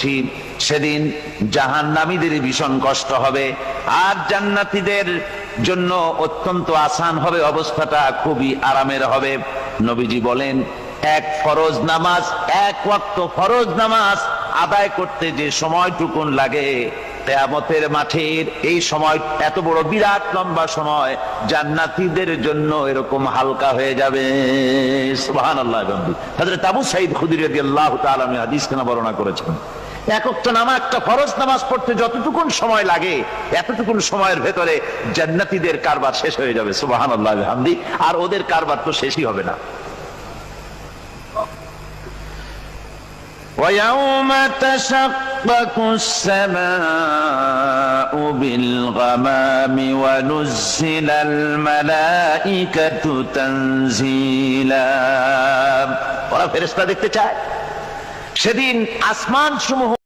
করছি সেদিন জাহান্নামীদের ভীষণ কষ্ট হবে। আর জান্নাতীদের জন্য অত্যন্ত আসান হবে, অবস্থাটা খুবই আরামের হবে। নবীজি বলেন, এক ফরজ নামাজ, এক ওয়াক্ত ফরজ নামাজ আদায় করতে যে সময়টুকুন লাগে তেয়ামতের মাঠের এই সময়, এত বড় বিরাট লম্বা সময় জান্নাতীদের জন্য এরকম হালকা হয়ে যাবে। সুবহানাল্লাহ হযরত আবু সাঈদ খুদরি রাদিয়াল্লাহু তাআলা আমি হাদিস কেন বর্ণনা করেছেন। একটা নামা একটা ফরজ নামাজ পড়তে যতটুকুন সময় লাগে এতটুকুন সময়ের ভেতরে জান্নাতীদের কারবার শেষ হয়ে যাবে সুবহানাল্লাহ হামদি আর ওদের কারবার তো শেষই হবে না ويوم تشقق السماء بالغمام ونزل الملائكة تنزيلا ওরা ফেরেশতা দেখতে চায় সেদিন আসমান সমূহ